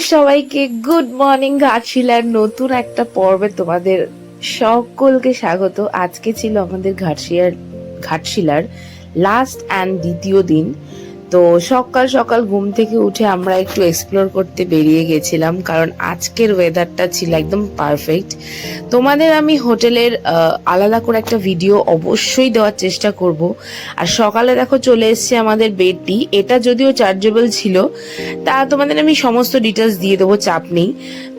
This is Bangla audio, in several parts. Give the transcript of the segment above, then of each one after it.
সবাইকে গুড মর্নিং ঘাটশিলার নতুন একটা পর্বে তোমাদের সকলকে স্বাগত। আজকে ছিল আমাদের ঘাটশিয়ার ঘাটশিলার লাস্ট অ্যান্ড দ্বিতীয় দিন। তো সকাল সকাল ঘুম থেকে উঠে আমরা একটু এক্সপ্লোর করতে বেরিয়ে গেছিলাম কারণ আজকের ওয়েদারটা ছিল একদম পারফেক্ট তোমাদের আমি হোটেলের আলাদা করে একটা ভিডিও অবশ্যই দেওয়ার চেষ্টা করব। আর সকালে দেখো চলে এসছে আমাদের বেডটি এটা যদিও চার্জেবল ছিল তা তোমাদের আমি সমস্ত ডিটেলস দিয়ে দেবো চাপ নেই।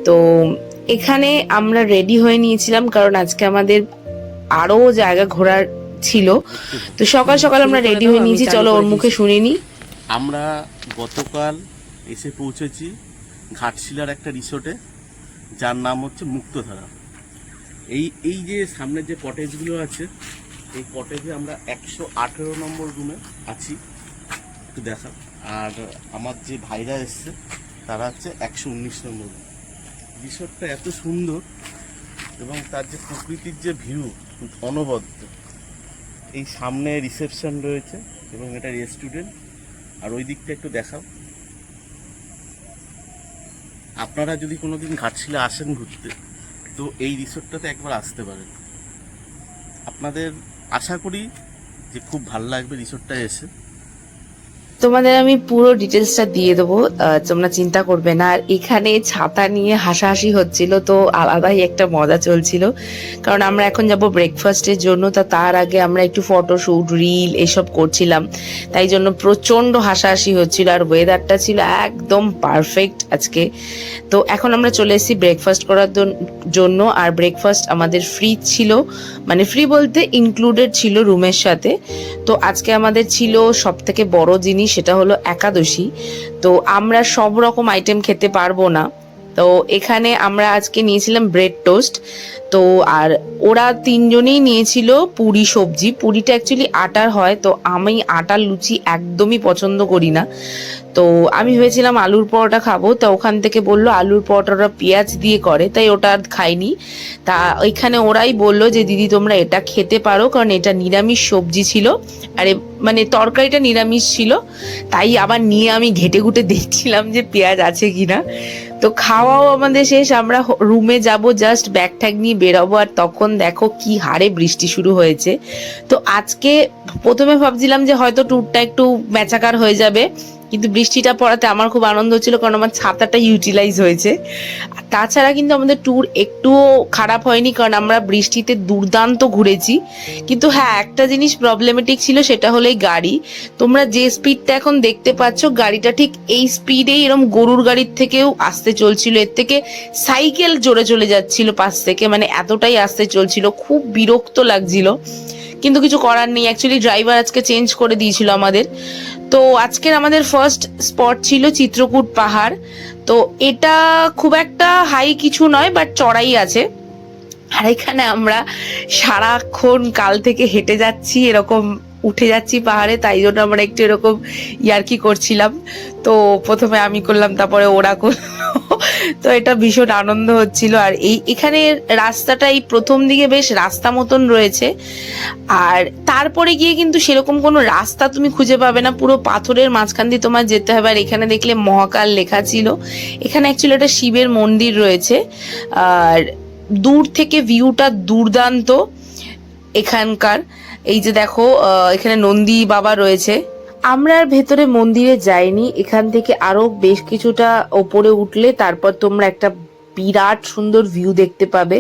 তো এখানে আমরা রেডি হয়ে নিয়েছিলাম কারণ আজকে আমাদের আরও জায়গা ঘোরার ছিল। তো সকাল সকাল আমরা রেডি হয়ে নিয়েছি চলো ওর মুখে শুনিনি আমরা গতকাল এসে পৌঁছেছি ঘাটশিলার একটা রিসোর্টে, যার নাম হচ্ছে মুক্তধারা। এই এই যে সামনের যে কটেজগুলো আছে, এই কটেজে আমরা একশো আঠেরো নম্বর রুমে আছি। একটু দেখা আর আমার যে ভাইরা এসছে, তারা হচ্ছে একশো উনিশ নম্বর রুম রিসোর্টটা এত সুন্দর এবং তার যে প্রকৃতির যে ভিউ অনবদ্য। এই সামনে রিসেপশন রয়েছে এবং এটা রেস্টুরেন্ট আর ওই দিকটা একটু দেখাও। আপনারা যদি কোনোদিন ঘাটশিলা আসেন ঘুরতে, তো এই রিসোর্টটাতে একবার আসতে পারেন। আপনাদের আশা করি যে খুব ভালো লাগবে রিসোর্টটা এসে। তোমাদের আমি পুরো ডিটেলসটা দিয়ে দেবো। তোমরা চিন্তা করবে না। আর এখানে ছাতা নিয়ে হাসাহাসি হচ্ছিল তো আলাদাই একটা মজা চলছিল। কারণ আমরা এখন যাব ব্রেকফাস্টের জন্য, তা তার আগে আমরা একটু ফটোশ্যুট রিল এসব করছিলাম। তাই জন্য প্রচণ্ড হাসাহাসি হচ্ছিল আর ওয়েদারটা ছিল একদম পারফেক্ট আজকে। তো এখন আমরা চলে এসেছি ব্রেকফাস্ট করার জন্য। আর ব্রেকফাস্ট আমাদের ফ্রি ছিল। মানে ফ্রি বলতে ইনক্লুডেড ছিল রুমের সাথে। তো আজকে আমাদের ছিল সব থেকে বড় জিনিস সেটা হলো একাদশী। তো আমরা সব রকম আইটেম খেতে পারব না। তো এখানে আমরা আজকে নিয়েছিলাম ব্রেড টোস্ট তো আর ওরা তিনজনেই নিয়েছিল পুরি সবজি। পুরিটা অ্যাকচুয়ালি আটার হয়, তো আমি আটার লুচি একদমই পছন্দ করি না। তো আমি ভেবেছিলাম আলুর পরোটা খাব, তো ওখান থেকে বলল আলুর পরোটাটা পেঁয়াজ দিয়ে করে, তাই ওটা আর খাইনি। তা ওইখানে ওরাই বলল যে, দিদি, তোমরা এটা খেতে পারো, কারণ এটা নিরামিষ সবজি ছিল। আরে মানে তরকারিটা নিরামিষ ছিল, তাই আবার নিয়ে আমি ঘেটে ঘুটে দেখছিলাম যে পেঁয়াজ আছে কিনা। তো খাওয়াও আমাদের শেষ, আমরা রুমে যাব জাস্ট ব্যাগ ট্যাগ নিয়ে বেরোবো আর তখন দেখো কি হারে বৃষ্টি শুরু হয়েছে। তো আজকে প্রথমে ভাবছিলাম যে হয়তো ট্যুরটা একটু ম্যাচাকার হয়ে যাবে। কিন্তু বৃষ্টিটা পড়াতে আমার খুব আনন্দ হচ্ছিল কারণ আমার ছাতাটা ইউটিলাইজ হয়েছে। তাছাড়া কিন্তু আমাদের ট্যুর একটুও খারাপ হয়নি কারণ আমরা বৃষ্টিতে দুর্দান্ত ঘুরেছি। কিন্তু হ্যাঁ একটা জিনিস প্রবলেমেটিক ছিল সেটা হলো এই গাড়ি। তোমরা যে স্পিডটা এখন দেখতে পাচ্ছ, গাড়িটা ঠিক এই স্পিডেই এরকম গরুর গাড়ির থেকেও আসতে চলছিল। এর থেকে সাইকেল জোরে চলে যাচ্ছিল পাশ থেকে মানে এতটাই আসতে চলছিল। খুব বিরক্ত লাগছিল। কিন্তু কিছু করার নেই। অ্যাকচুয়ালি ড্রাইভার আজকে চেঞ্জ করে দিয়েছিল আমাদের। তো আজকের আমাদের ফার্স্ট স্পট ছিল চিত্রকূট পাহাড়। তো এটা খুব একটা হাই কিছু নয় বাট চড়াই আছে। আর এখানে আমরা সারাক্ষণ কাল থেকে হেঁটে যাচ্ছি, এরকম উঠে যাচ্ছি পাহাড়ে, তাই জন্য আমরা একটু এরকম ইয়ার্কি করছিলাম। তো প্রথমে আমি করলাম, তারপরে ওরা করল। তো এটা ভীষণ আনন্দ হচ্ছিল। আর এই এখানে রাস্তাটা এই প্রথম দিকে বেশ রাস্তা মতন রয়েছে। আর তারপরে গিয়ে কিন্তু সেরকম কোনো রাস্তা তুমি খুঁজে পাবে না। পুরো পাথরের মাঝখান দিয়ে তোমার যেতে হবে। আর এখানে দেখলে মহাকাল লেখা ছিল। এখানে অ্যাকচুয়ালি একটা শিবের মন্দির রয়েছে। আর দূর থেকে ভিউটা দুর্দান্ত এখানকার। এই যে দেখো এখানে নন্দী বাবা রয়েছে। আমরা আর ভেতরে মন্দিরে যাইনি, এখান থেকে আরও বেশ কিছুটা ওপরে উঠলে তারপর তোমরা একটা বিরাট সুন্দর ভিউ দেখতে পাবে।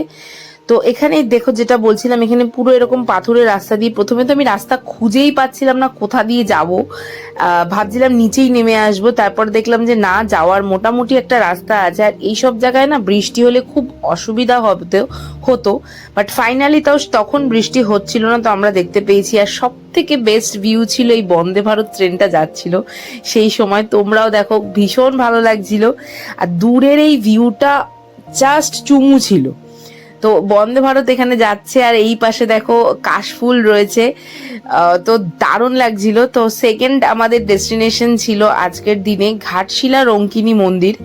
তো এখানে দেখো যেটা বলছিলাম, এখানে পুরো এরকম পাথরের রাস্তা দিয়ে প্রথমে তো আমি রাস্তা খুঁজেই পাচ্ছিলাম না কোথা দিয়ে যাব। ভাবছিলাম নিচেই নেমে আসব, তারপর দেখলাম যে না, যাওয়ার মোটামুটি একটা রাস্তা আছে। আর এইসব জায়গায় না বৃষ্টি হলে খুব অসুবিধা হবে হতো। বাট ফাইনালি তাও তখন বৃষ্টি হচ্ছিল না, তো আমরা দেখতে পেয়েছি। আর সব থেকে বেস্ট ভিউ ছিল এই বন্দে ভারত ট্রেনটা যাচ্ছিল। সেই সময় তোমরাও দেখো, ভীষণ ভালো লাগছিল। আর দূরের এই ভিউটা জাস্ট চুমু ছিল। তো বন্দে ভারত এখানে যাচ্ছে আর এই পাশে দেখো কাশফুল রয়েছে। তো দারুণ লাগছিল। তো সেকেন্ড আমাদের ডেস্টিনেশন ছিল আজকের দিনে ঘাটশিলা রঙ্কিনী মন্দির।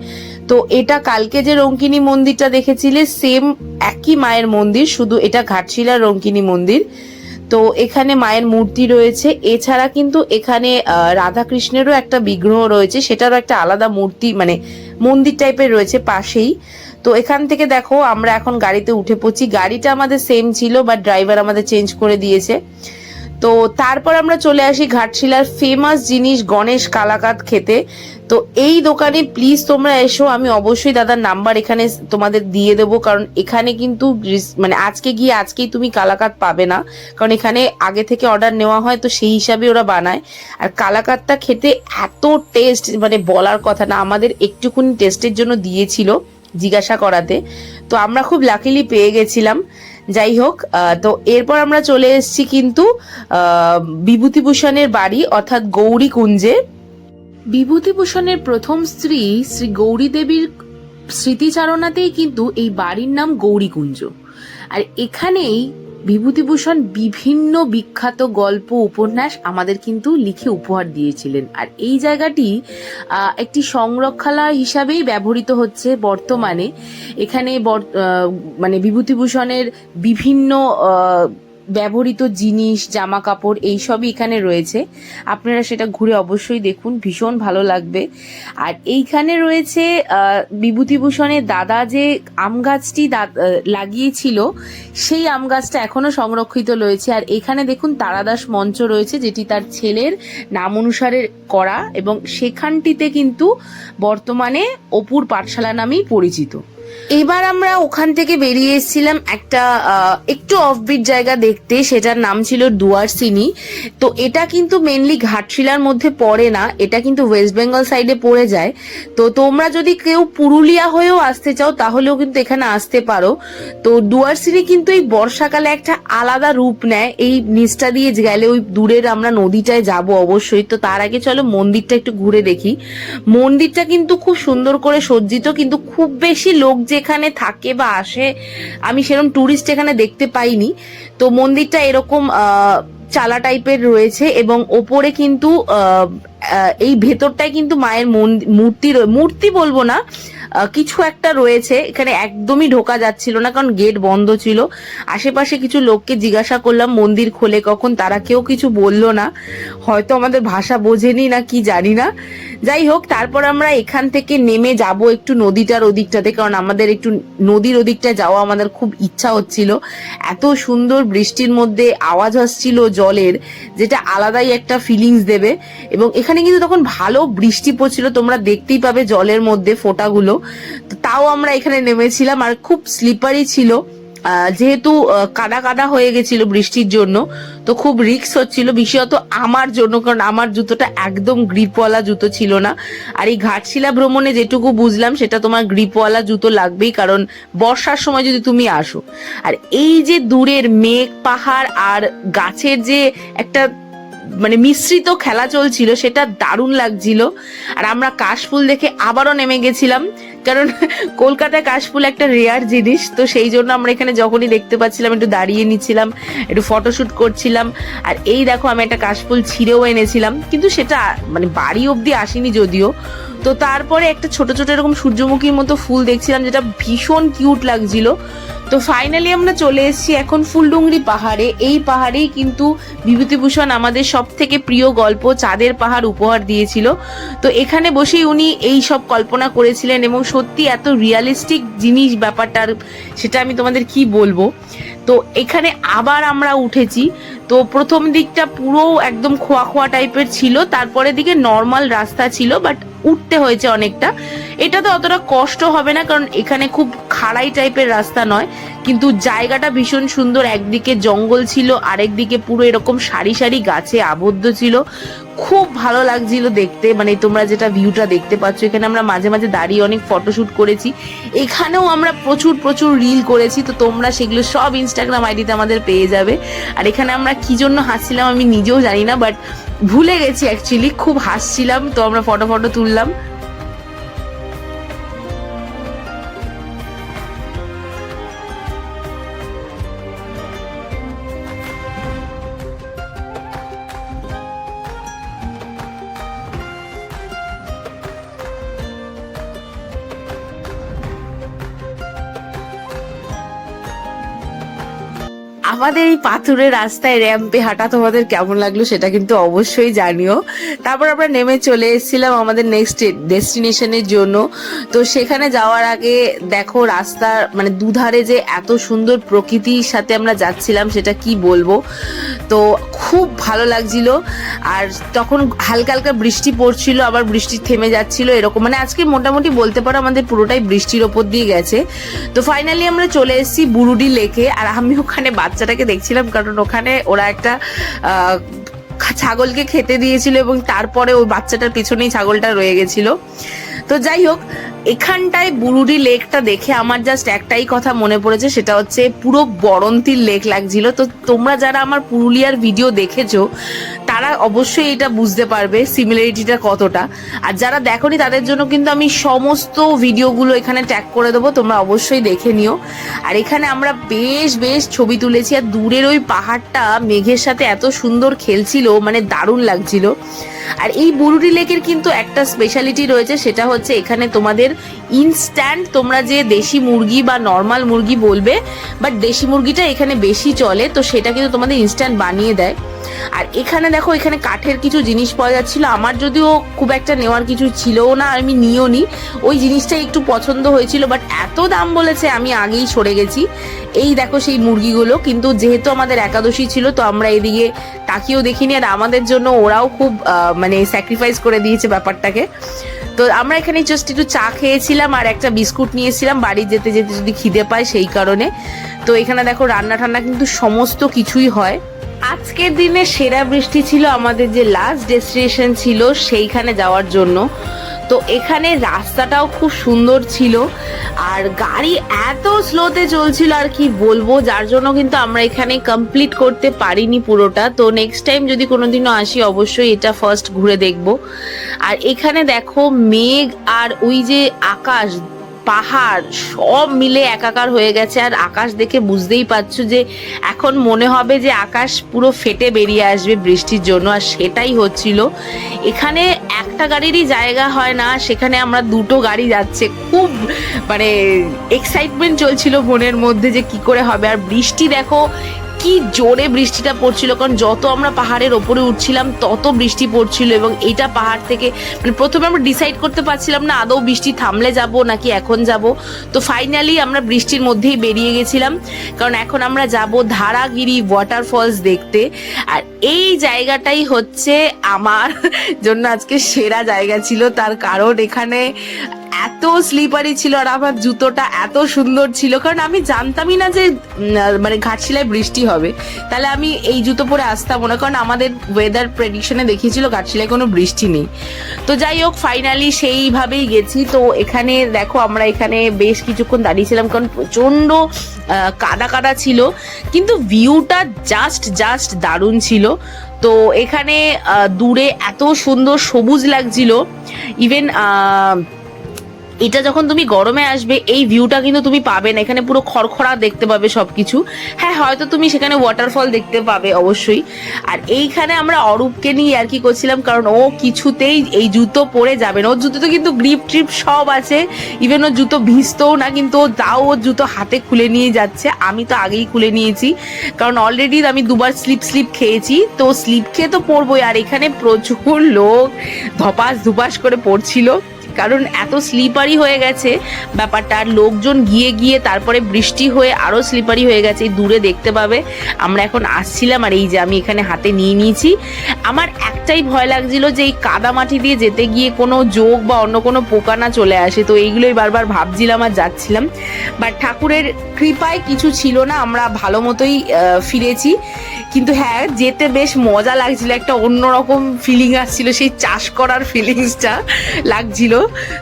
তো এটা কালকে যে রঙ্কিনী মন্দিরটা দেখেছিলে সেম একই মায়ের মন্দির শুধু এটা ঘাটশিলা রঙ্কিনী মন্দির। তো এখানে মায়ের মূর্তি রয়েছে। এছাড়া কিন্তু এখানে আহ, রাধাকৃষ্ণেরও একটা বিগ্রহ রয়েছে সেটারও একটা আলাদা মূর্তি মানে মন্দির টাইপের রয়েছে পাশেই। তো এখান থেকে দেখো, আমরা এখন গাড়িতে উঠে পড়ছি। গাড়িটা আমাদের সেম ছিল বাট ড্রাইভার আমাদের চেঞ্জ করে দিয়েছে। তো তারপর আমরা চলে আসি ঘাটশিলার ফেমাস জিনিস গণেশ কালাকাত খেতে। তো এই দোকানে প্লিজ তোমরা এসো, আমি অবশ্যই দাদার নাম্বার এখানে তোমাদের দিয়ে দেবো, কারণ এখানে কিন্তু মানে আজকে গিয়ে আজকেই তুমি কালাকাত পাবে না। কারণ এখানে আগে থেকে অর্ডার নেওয়া হয়, তো সেই হিসাবে ওরা বানায়। আর কালাকাতটা খেতে এত টেস্ট মানে বলার কথা না, আমাদের একটুকুনি টেস্টের জন্য দিয়েছিল। জিজ্ঞাসা করাতে। তো আমরা খুব লাকিলি পেয়ে গেছিলাম। যাই হোক তো এরপর আমরা চলে এসেছি কিন্তু বিভূতিভূষণের বাড়ি, অর্থাৎ গৌরী কুঞ্জে বিভূতিভূষণের প্রথম স্ত্রী শ্রী গৌরী দেবীর স্মৃতিচারণাতেই কিন্তু এই বাড়ির নাম গৌরীকুঞ্জ। আর এখানেই বিভূতিভূষণ বিভিন্ন বিখ্যাত গল্প, উপন্যাস আমাদের কিন্তু লিখে উপহার দিয়েছিলেন। আর এই জায়গাটি একটি সংরক্ষালয় হিসাবেই ব্যবহৃত হচ্ছে বর্তমানে। এখানে মানে বিভূতিভূষণের বিভিন্ন ব্যবহৃত জিনিস জামা কাপড় এইসবই এখানে রয়েছে। আপনারা সেটা ঘুরে অবশ্যই দেখুন, ভীষণ ভালো লাগবে। আর এইখানে রয়েছে বিভূতিভূষণের দাদা যে আম গাছটি লাগিয়েছিল, সেই আম গাছটা এখনও সংরক্ষিত রয়েছে। আর এখানে দেখুন, তারাদাস মঞ্চ রয়েছে, যেটি তার ছেলের নাম অনুসারে করা এবং সেখানটিতে কিন্তু বর্তমানে অপুর পাঠশালা নামেই পরিচিত। এবার আমরা ওখান থেকে বেরিয়ে এসেছিলাম একটা একটু অফবিট জায়গা দেখতে, সেটার নাম ছিল দুয়ারসিনি তো এটা কিন্তু মেনলি ঘাটশিলার মধ্যে পড়ে না, এটা কিন্তু ওয়েস্ট বেঙ্গল সাইডে পড়ে যায়। তো তোমরা যদি কেউ পুরুলিয়া হয়েও আসতে চাও, তাহলেও কিন্তু এখানে আসতে পারো। তো দুয়ারসিনি কিন্তু এই বর্ষাকালে একটা আলাদা রূপ নেয়। এই নিচটা দিয়ে গেলে ওই দূরের আমরা নদীটায় যাব অবশ্যই। তো তার আগে চলো মন্দিরটা একটু ঘুরে দেখি। মন্দিরটা কিন্তু খুব সুন্দর করে সজ্জিত, কিন্তু খুব বেশি লোক যেখানে থাকে বা আসে, আমি সেরকম ট্যুরিস্ট এখানে দেখতে পাইনি। তো মন্দিরটা এরকম চালা টাইপের রয়েছে এবং ওপরে কিন্তু এই ভেতরটায় কিন্তু মায়ের মূর্তি মূর্তি বলব না কিছু একটা রয়েছে, এখানে একদমই ঢোকা যাচ্ছিল না, কারণ গেট বন্ধ ছিল। আশেপাশে কিছু লোককে জিজ্ঞাসা করলাম, মন্দির খোলে কখন? তারা কেউ কিছু বলল না। হয়তো আমাদের ভাষা বোঝেনি না, কি জানি না। যাই হোক, তারপর আমরা এখান থেকে নেমে যাব একটু নদীটার ওদিকটাতে, কারণ আমাদের একটু নদীর ওদিকটা যাওয়া আমাদের খুব ইচ্ছা হচ্ছিল। এত সুন্দর বৃষ্টির মধ্যে আওয়াজ আসছিল জলের, যেটা আলাদাই একটা ফিলিংস দেবে। এবং এখানে কিন্তু তখন ভালো বৃষ্টি পড়ছিল, তোমরা দেখতেই পাবে জলের মধ্যে ফোঁটাগুলো। তাও আমরা এখানে নেমেছিলাম আর খুব স্লিপারি ছিল। যেহেতু কাদা কাদা হয়ে গেছিল বৃষ্টির জন্য, তো খুব রিক্স হচ্ছিল, বিশেষত আমার জন্য, কারণ আমার জুতোটা একদম গ্রিপওয়ালা জুতো ছিল না। আর এই ঘাটশিলা ভ্রমণে যেটুকু বুঝলাম, সেটা তোমার গ্রিপওয়ালা জুতো লাগবেই, কারণ বর্ষার সময় যদি তুমি আসো। আর এই যে দূরের মেঘ, পাহাড় আর গাছের যে একটা মানে মিশ্রিত খেলা চলছিল, সেটা দারুণ লাগছিল। আর আমরা কাশফুল দেখে আবারও নেমে গেছিলাম, কারণ কলকাতায় কাশফুল একটা রেয়ার জিনিস, তো সেই জন্য আমরা এখানে যখনই দেখতে পাচ্ছিলাম, একটু দাঁড়িয়ে নিচ্ছিলাম, একটু ফটোশ্যুট করছিলাম। আর এই দেখো, আমি একটা কাশফুল ছিঁড়েও এনেছিলাম, কিন্তু সেটা মানে বাড়ি অবধি আসেনি যদিও। তো তারপরে একটা ছোট ছোট এরকম সূর্যমুখীর মতো ফুল দেখছিলাম যেটা ভীষণ কিউট লাগছিল। তো ফাইনালি আমরা চলে এসেছি এখন ফুলডুংরি পাহাড়ে। এই পাহাড়েই কিন্তু বিভূতিভূষণ আমাদের সব থেকে প্রিয় গল্প, চাঁদের পাহাড় উপহার দিয়েছিল। তো এখানে বসেই উনি এই সব কল্পনা করেছিলেন এবং সত্যি এত রিয়ালিস্টিক জিনিস ব্যাপারটার, সেটা আমি তোমাদের কি বলব? তো এখানে আবার আমরা উঠেছি। তো প্রথম দিকটা পুরো একদম খোয়া খোয়া টাইপের ছিল তারপরে দিকে নর্মাল রাস্তা ছিল বাট উঠতে হয়েছে অনেকটা। এটা তো অতটা কষ্ট হবে না, কারণ এখানে খুব খাড়াই টাইপের রাস্তা নয়। কিন্তু জায়গাটা ভীষণ সুন্দর। একদিকে জঙ্গল ছিল, আরেকদিকে পুরো এরকম সারি সারি গাছে আবদ্ধ ছিল। খুব ভালো লাগছিল দেখতে মানে তোমরা যেটা ভিউটা দেখতে পাচ্ছ, এখানে আমরা মাঝে মাঝে দাঁড়িয়ে অনেক ফটোশুট করেছি। এখানেও আমরা প্রচুর প্রচুর রিল করেছি, তো তোমরা সেগুলো সব ইনস্টাগ্রাম আইডিতে আমাদের পেয়ে যাবে। আর এখানে আমরা কি জন্য হাসছিলাম আমি নিজেও জানি না বাট ভুলে গেছি অ্যাকচুয়ালি খুব হাসছিলাম। তো আমরা ফটো ফটো তুললাম। আমাদের এই পাথুরের রাস্তায় র্যাম্পে হাঁটা তোমাদের কেমন লাগল সেটা কিন্তু অবশ্যই জানিও। তারপর আমরা নেমে চলে এসেছিলাম আমাদের নেক্সট ডেস্টিনেশনের জন্য। তো সেখানে যাওয়ার আগে দেখো রাস্তার মানে দুধারে যে এত সুন্দর প্রকৃতির সাথে আমরা যাচ্ছিলাম সেটা কি বলব? তো খুব ভালো লাগছিল। আর তখন হালকা হালকা বৃষ্টি পড়ছিল, আবার বৃষ্টি থেমে যাচ্ছিল, এরকম। মানে আজকে মোটামুটি বলতে পারো আমাদের পুরোটাই বৃষ্টির ওপর দিয়ে গেছে। তো ফাইনালি আমরা চলে এসেছি বুরুডি লেকে, আর আমি ওখানে বাচ্চাটাকে দেখছিলাম, কারণ ওখানে ওরা একটা ছাগলকে খেতে দিয়েছিল এবং তারপরে ওই বাচ্চাটার পিছনেই ছাগলটা রয়ে গেছিল। তো যাই হোক, এখানটায় বুরুডি লেকটা দেখে আমার জাস্ট একটাই কথা মনে পড়েছে, সেটা হচ্ছে পুরো বরন্তির লেক লাগছিল। তো তোমরা যারা আমার পুরুলিয়ার ভিডিও দেখেছ তারা অবশ্যই এটা বুঝতে পারবে সিমিলারিটিটা কতটা। আর যারা দেখোনি, তাদের জন্য কিন্তু আমি সমস্ত ভিডিওগুলো এখানে ট্যাগ করে দেবো, তোমরা অবশ্যই দেখে নিও। আর এখানে আমরা বেশ বেশ ছবি তুলেছি, আর দূরের ওই পাহাড়টা মেঘের সাথে এত সুন্দর খেলছিল মানে দারুণ লাগছিল। আর এই বুরুডি লেকের কিন্তু একটা স্পেশালিটি রয়েছে, সেটা হচ্ছে এখানে তোমাদের ইনস্ট্যান্ট তোমরা যে দেশি মুরগি বা নর্মাল মুরগি বলবে বাট দেশি মুরগিটা এখানে বেশি চলে, তো সেটা কিন্তু তোমাদের ইনস্ট্যান্ট বানিয়ে দেয়। আর এখানে দেখো, এখানে কাঠের কিছু জিনিস পাওয়া যাচ্ছিল। আমার যদিও খুব একটা নেওয়ার কিছু ছিলও না, আমি নিও নি। ওই জিনিসটা একটু পছন্দ হয়েছিল বাট এত দাম বলেছে, আমি আগেই সরে গেছি। এই দেখো সেই মুরগিগুলো, কিন্তু যেহেতু আমাদের একাদশী ছিল, তো আমরা এদিকে তাকিয়েও দেখিনি, আর আমাদের জন্য ওরাও খুব মানে স্যাক্রিফাইস করে দিয়েছে ব্যাপারটাকে। তো আমরা এখানে জাস্ট একটু চা খেয়েছিলাম আর একটা বিস্কুট নিয়েছিলাম, বাড়ি যেতে যেতে যদি খিদে পায় সেই কারণে। তো এখানে দেখো রান্না ঠান্না কিন্তু সমস্ত কিছুই হয়। আজকের দিনে সেরা বৃষ্টি ছিল আমাদের যে লাস্ট ডেস্টিনেশন ছিল সেইখানে যাওয়ার জন্য। তো এখানে রাস্তাটাও খুব সুন্দর ছিল। আর গাড়ি এত স্লোতে চলছিল আর কি বলব, যার জন্য কিন্তু আমরা এখানে কমপ্লিট করতে পারিনি পুরোটা। তো নেক্সট টাইম যদি কোনোদিনও আসি, অবশ্যই এটা ফার্স্ট ঘুরে দেখব। আর এখানে দেখো মেঘ আর ওই যে আকাশ পাহাড় সব মিলে একাকার হয়ে গেছে। আর আকাশ দেখে বুঝতেই পারছ যে এখন মনে হবে যে আকাশ পুরো ফেটে বেরিয়ে আসবে বৃষ্টির জন্য। আর সেটাই হচ্ছিল। এখানে একটা গাড়িরই জায়গা হয় না, সেখানে আমরা দুটো গাড়ি যাচ্ছে। খুব মানে এক্সাইটমেন্ট চলছিল মনের মধ্যে যে কি করে হবে। আর বৃষ্টি দেখো কি জোরে বৃষ্টিটা পড়ছিল, কারণ যত আমরা পাহাড়ের ওপরে উঠছিলাম, তত বৃষ্টি পড়ছিল এবং এটা পাহাড় থেকে মানে প্রথমে আমরা ডিসাইড করতে পারছিলাম না আদৌ বৃষ্টি থামলে যাব নাকি এখন যাব। তো ফাইনালি আমরা বৃষ্টির মধ্যেই বেরিয়ে গেছিলাম, কারণ এখন আমরা যাব ধারাগিরি ওয়াটারফলস দেখতে। আর এই জায়গাটাই হচ্ছে আমার জন্য আজকে সেরা জায়গা ছিল, তার কারণ এখানে এত স্লিপারি ছিল আর আমার জুতোটা এত সুন্দর ছিল। কারণ আমি জানতামই না যে মানে ঘাটশিলায় বৃষ্টি হবে। তাহলে আমি এই জুতো পরে আসতাম না। কারণ আমাদের ওয়েদার প্রেডিকশনে দেখিয়েছিল ঘাটশিলায় কোনো বৃষ্টি নেই। তো যাই হোক ফাইনালি সেইভাবেই গেছি। তো এখানে দেখো আমরা এখানে বেশ কিছুক্ষণ দাঁড়িয়েছিলাম। কারণ প্রচণ্ড আহ, কাদা কাদা ছিল। কিন্তু ভিউটা জাস্ট জাস্ট দারুণ ছিল। তো এখানে দূরে এত সুন্দর সবুজ লাগছিল। ইভেন এটা যখন তুমি গরমে আসবে, এই ভিউটা কিন্তু তুমি পাবে না। এখানে পুরো খড়খড়া দেখতে পাবে সবকিছু। হ্যাঁ হয়তো তুমি সেখানে ওয়াটারফল দেখতে পাবে অবশ্যই। আর এইখানে আমরা অরূপকে নিয়ে আর কি করছিলাম, কারণ ও কিছুতেই এই জুতো পরে যাবে না। ওর জুতোতে কিন্তু গ্রিপ ট্রিপ সব আছে। ইভেন ওর জুতো ভিজতেও না, কিন্তু ও তাও ওর জুতো হাতে খুলে নিয়ে যাচ্ছে। আমি তো আগেই খুলে নিয়েছি। কারণ অলরেডি আমি দুবার স্লিপ স্লিপ খেয়েছি। তো স্লিপ খেয়ে তো পড়বোই আর এখানে প্রচুর লোক ধপাস ধুপাস করে পড়ছিল। কারণ এত স্লিপারি হয়ে গেছে। ব্যাপারটা, আর লোকজন গিয়ে গিয়ে তারপরে বৃষ্টি হয়ে আরও স্লিপারি হয়ে গেছে দূরে দেখতে পাবে। আমরা এখন আসছিলাম আর এই যে আমি এখানে হাতে নিয়ে নিয়েছি। আমার একটাই ভয় লাগছিল যে এই কাদা মাটি দিয়ে যেতে গিয়ে কোনো যোগ বা অন্য কোনো পোকা না চলে আসে। তো এইগুলোই বারবার ভাবছিলাম আর যাচ্ছিলাম। বাট ঠাকুরের কৃপায় কিছু ছিল না, আমরা ভালো মতোই ফিরেছি। কিন্তু হ্যাঁ যেতে বেশ মজা লাগছিল, একটা অন্যরকম ফিলিং আসছিল, সেই চাষ করার ফিলিংসটা লাগছিল।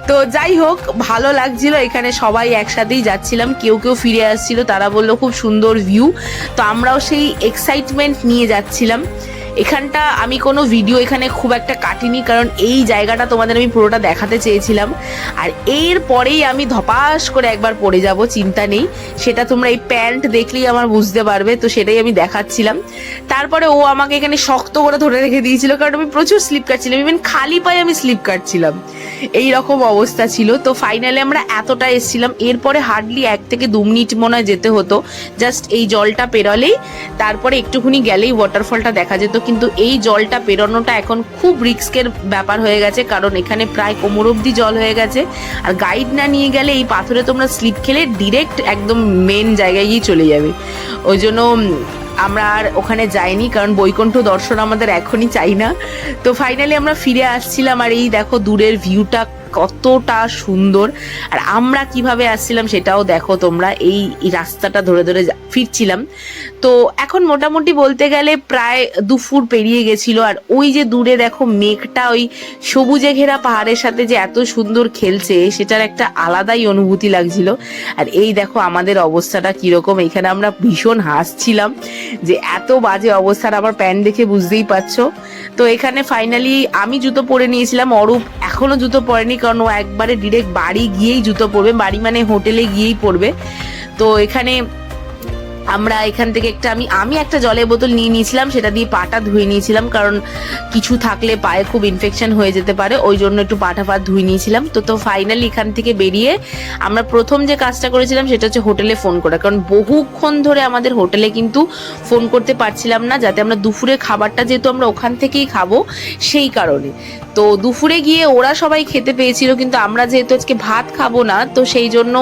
তো যাই হোক, ভালো লাগছিল। এখানে সবাই একসাথেই যাচ্ছিলাম। কেউ কেউ ফিরে আসছিল, তারা বলল খুব সুন্দর ভিউ তো আমরাও সেই এক্সাইটমেন্ট নিয়ে যাচ্ছিলাম। এখানটা আমি কোনো ভিডিও এখানে খুব একটা কাটিনি, কারণ এই জায়গাটা তোমাদের আমি পুরোটা দেখাতে চেয়েছিলাম। আর এর পরেই আমি ধপাস করে একবার পড়ে যাব, চিন্তা নেই। সেটা তোমরা এই প্যান্ট দেখলেই আমার বুঝতে পারবে, তো সেটাই আমি দেখাচ্ছিলাম। তারপরে ও আমাকে এখানে শক্ত করে ধরে রেখে দিয়েছিল, কারণ আমি প্রচুর স্লিপ কাটছিলাম। ইভেন খালি পায়ে আমি স্লিপ কাটছিলাম। এই রকম অবস্থা ছিল। তো ফাইনালি আমরা এতটা এসেছিলাম। এরপরে হার্ডলি এক থেকে দু মিনিট মনে যেতে হতো। জাস্ট এই জলটা পেরোলেই। তারপরে একটুখানি গেলেই ওয়াটারফলটা দেখা যেত। কিন্তু এই জলটা পেরোনোটা এখন খুব রিস্কের ব্যাপার হয়ে গেছে। কারণ এখানে প্রায় কোমর অব্দি জল হয়ে গেছে। আর গাইড না নিয়ে গেলে এই পাথরে তোমরা স্লিপ খেলে ডিরেক্ট একদম মেন জায়গায় গিয়ে চলে যাবে। ওই জন্য আমরা আর ওখানে যাইনি, কারণ বৈকুণ্ঠ দর্শন আমাদের এখনই চাই না। তো ফাইনালি আমরা ফিরে আসছিলাম আর এই দেখো দূরের ভিউটা কতটা সুন্দর। আর আমরা কীভাবে আসছিলাম সেটাও দেখো তোমরা। এই রাস্তাটা ধরে ধরে ফিরছিলাম। তো এখন মোটামুটি বলতে গেলে প্রায় দুপুর পেরিয়ে গেছিল। আর ওই যে দূরে দেখো মেঘটা, ওই সবুজে ঘেরা পাহাড়ের সাথে যে এত সুন্দর খেলছে, সেটার একটা আলাদাই অনুভূতি লাগছিল। আর এই দেখো আমাদের অবস্থাটা কীরকম। এখানে আমরা ভীষণ হাসছিলাম যে এত বাজে অবস্থার। আমার প্যান্ট দেখে বুঝতেই পারছ। তো এখানে ফাইনালি আমি জুতো পরে নিয়েছিলাম। অরূপ এখনও জুতো পরেনি। কারণ ও একবারে ডিরেক্ট বাড়ি গিয়েই জুতো পরবে। বাড়ি মানে হোটেলে গিয়েই পরবে। তো এখানে আমরা এখান থেকে একটা আমি আমি একটা জলের বোতল নিয়ে নিয়েছিলাম, সেটা দিয়ে পাটা ধুয়ে নিয়েছিলাম, কারণ কিছু থাকলে পায়ে খুব ইনফেকশন হয়ে যেতে পারে, ওই জন্য একটু পাটা পা ধুয়ে নিয়েছিলাম। তো তো ফাইনালি এখান থেকে বেরিয়ে আমরা প্রথম যে কাজটা করেছিলাম, সেটা হচ্ছে হোটেলে ফোন করা। কারণ বহুক্ষণ ধরে আমাদের হোটেলে কিন্তু ফোন করতে পারছিলাম না, যাতে আমরা দুপুরে খাবারটা যেহেতু আমরা ওখান থেকেই খাব, সেই কারণে। তো দুপুরে গিয়ে ওরা সবাই খেতে পেয়েছিল, কিন্তু আমরা যেহেতু আজকে ভাত খাব না, তো সেই জন্য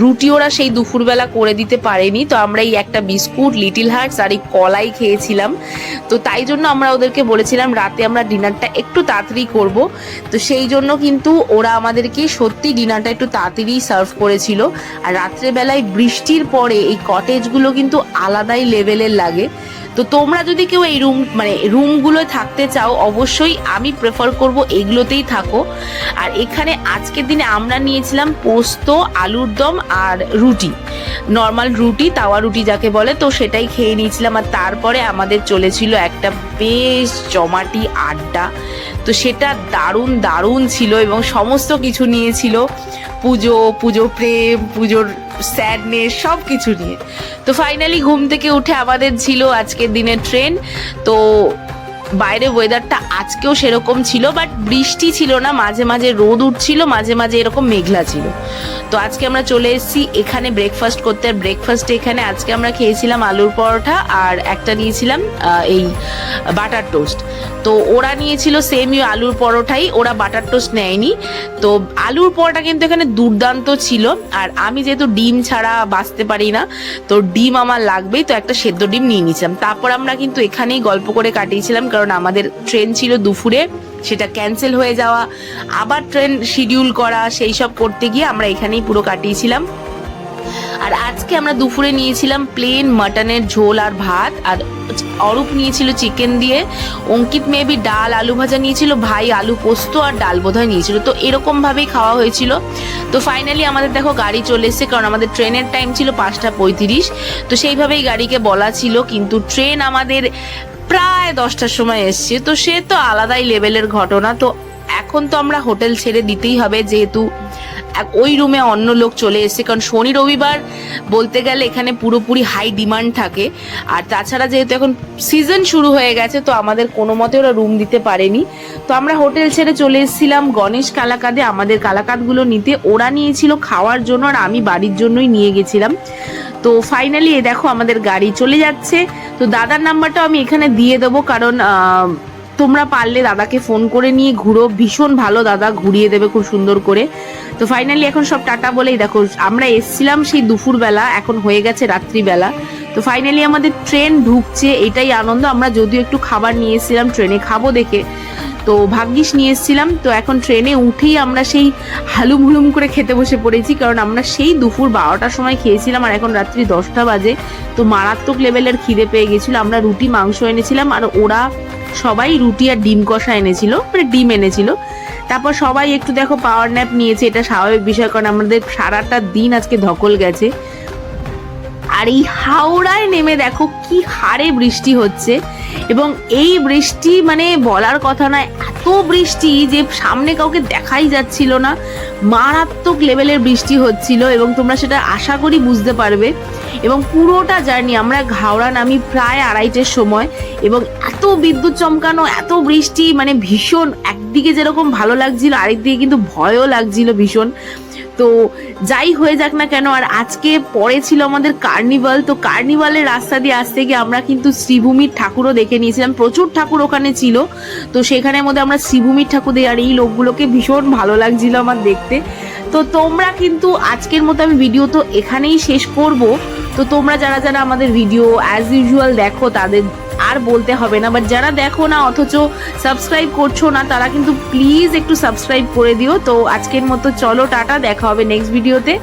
রুটি ওরা সেই দুপুরবেলা করে দিতে পারেনি। তো আমরা এই একটা বিস্কুট, লিটিল হার্টস আর এই কলাই খেয়েছিলাম। তো তাই জন্য আমরা ওদেরকে বলেছিলাম, রাতে আমরা ডিনারটা একটু তাড়াতাড়ি করব। তো সেই জন্য কিন্তু ওরা আমাদেরকে সত্যি ডিনারটা একটু তাড়াতাড়ি সার্ভ করেছিল। আর রাত্রেবেলায় বৃষ্টির পরে এই কটেজগুলো কিন্তু আলাদাই লেভেলের লাগে। তো তোমরা যদি কেউ এই রুম মানে রুমগুলো থাকতে চাও, অবশ্যই আমি প্রেফার করব এগুলোতেই থাকো। আর এখানে আজকের দিনে আমরা নিয়েছিলাম পোস্ত, আলুর দম আর রুটি। নর্মাল রুটি, তাওয়া রুটি যাকে বলে, তো সেটাই খেয়ে নিয়েছিলাম। আর তারপরে আমাদের চলেছিল একটা বেশ জমাটি আড্ডা। তো সেটা দারুণ দারুণ ছিল এবং সমস্ত কিছু নিয়েছিল। পুজো পুজো প্রেম, পুজোর স্যাডনেস সব কিছু নিয়ে। তো ফাইনালি ঘুম থেকে উঠে আমাদের ছিল আজকের দিনের ট্রেন তো বাইরে ওয়েদারটা আজকেও সেরকম ছিল বাট বৃষ্টি ছিল না, মাঝে মাঝে রোদ উঠছিল, মাঝে মাঝে এরকম মেঘলা ছিল। তো আজকে আমরা চলে এসেছি এখানে ব্রেকফাস্ট করতে। আর ব্রেকফাস্টে এখানে আজকে আমরা খেয়েছিলাম আলুর পরোটা আর একটা নিয়েছিলাম এই বাটার টোস্ট তো ওরা নিয়েছিল সেম আলুর পরোটাই, ওরা বাটার টোস্ট নেয়নি। তো আলুর পরোটা কিন্তু এখানে দুর্দান্ত ছিল, আর আমি যেহেতু ডিম ছাড়া বাঁচতে পারি না, তো ডিম আমার লাগবেই, তো একটা সেদ্ধ ডিম নিয়ে নিয়েছিলাম। তারপর আমরা কিন্তু এখানেই গল্প করে কাটিয়েছিলাম কারণ আমাদের ট্রেন ছিল দুপুরে, সেটা ক্যান্সেল হয়ে যাওয়া। আবার ট্রেন শিডিউল করা, সেই সব করতে গিয়ে আমরা এখানেই পুরো কাটিয়েছিলাম। আর আজকে আমরা দুপুরে নিয়েছিলাম প্লেন মাটনের ঝোল আর ভাত, আর অরূপ নিয়েছিল চিকেন দিয়ে। অঙ্কিত মেবি ডাল, আলু ভাজা নিয়েছিল, ভাই আলু পোস্ত আর ডাল বোধহয় নিয়েছিল। তো এরকমভাবেই খাওয়া হয়েছিল। তো ফাইনালি আমাদের দেখো গাড়ি চলে এসেছে, কারণ আমাদের ট্রেনের টাইম ছিল পাঁচটা পঁয়ত্রিশ। তো সেইভাবেই গাড়িকে বলা ছিল, কিন্তু ট্রেন আমাদের প্রায় দশটার সময় এসছে, তো সে তো আলাদাই লেভেলের ঘটনা, তো এখন তো আমরা হোটেল ছেড়ে দিতেই হবে যেহেতু ওই রুমে অন্য লোক চলে এসেছে, কারণ শনি রবিবার বলতে গেলে এখানে পুরোপুরি হাই ডিমান্ড থাকে। আর তাছাড়া যেহেতু এখন সিজন শুরু হয়ে গেছে, তো আমাদের কোনো মতে ওরা রুম দিতে পারেনি। তো আমরা হোটেল ছেড়ে চলে এসেছিলাম, গণেশ কালাকাদে আমাদের কালাকাদগুলো নিতে। ওরা নিয়েছিল খাওয়ার জন্য আর আমি বাড়ির জন্যই নিয়ে গেছিলাম। তো ফাইনালি এ দেখো আমাদের গাড়ি চলে যাচ্ছে। তো দাদার নাম্বারটা আমি এখানে দিয়ে দেবো কারণ তোমরা পারলে দাদাকে ফোন করে নিয়ে ঘুরো। ভীষণ ভালো দাদা ঘুরিয়ে দেবে খুব সুন্দর করে। তো ফাইনালি এখন সব টাটা বলেই দেখো, আমরা এসছিলাম সেই দুপুরবেলা, এখন হয়ে গেছে রাত্রিবেলা। তো ফাইনালি আমাদের ট্রেন ঢুকছে, এটাই আনন্দ। আমরা যদিও একটু খাবার নিয়ে এসেছিলাম ট্রেনে খাব দেখে। তো ভাগ্যিস নিয়ে এসেছিলাম। তো এখন ট্রেনে উঠেই আমরা সেই হালুম হুলুম করে খেতে বসে পড়েছি, কারণ আমরা সেই দুপুর বারোটার সময় খেয়েছিলাম আর এখন রাত্রি দশটা বাজে। তো মারাত্মক লেভেলের খিদে পেয়ে গেছিল, আমরা রুটি, মাংস এনেছিলাম আর ওরা সবাই রুটি আর ডিম কষা এনেছিল মানে ডিম এনেছিল। তারপর সবাই একটু দেখো পাওয়ার ন্যাপ নিয়েছে, এটা স্বাভাবিক বিষয় কারণ আমাদের সারাটা দিন আজকে ধকল গেছে। আর এই হাওড়ায় নেমে দেখো কি হারে বৃষ্টি হচ্ছে। এবং এই বৃষ্টি মানে বলার কথা নয়, এত বৃষ্টি যে সামনে কাউকে দেখাই যাচ্ছিল না। মারাত্মক লেভেলের বৃষ্টি হচ্ছিল এবং তোমরা সেটা আশা করি বুঝতে পারবে। এবং পুরোটা জার্নি আমরা ঘাওড়া নামি প্রায় আড়াইটের সময় এবং এত বিদ্যুৎ চমকানো, এত বৃষ্টি মানে ভীষণ। একদিকে যেরকম ভালো লাগছিল, আরেকদিকে কিন্তু ভয়ও লাগছিল ভীষণ। তো যাই হয়ে যাক না কেন, আর আজকে পরে ছিল আমাদের কার্নিভাল, তো কার্নিভালের রাস্তা দিয়ে আসতে গিয়ে আমরা কিন্তু শ্রীভূমির ঠাকুরও দেখে নিয়েছিলাম। প্রচুর ঠাকুর ওখানে ছিল, তো সেখানের মধ্যে আমরা শ্রীভূমির ঠাকুর দিয়ে, আর এই লোকগুলোকে ভীষণ ভালো লাগছিল আমার দেখতে। তো তোমরা কিন্তু আজকের মতো আমি ভিডিও তো এখানেই শেষ করব। তো তোমরা যারা যারা আমাদের ভিডিও অ্যাজ ইউজুয়াল দেখো, তাদের আর বলতে হবে না। বাট যারা দেখো না, অথচ সাবস্ক্রাইব করছ না, তারা কিন্তু প্লিজ একটু সাবস্ক্রাইব করে দিও। তো আজকের মতো চলো, টাটা, দেখা হবে নেক্সট ভিডিওতে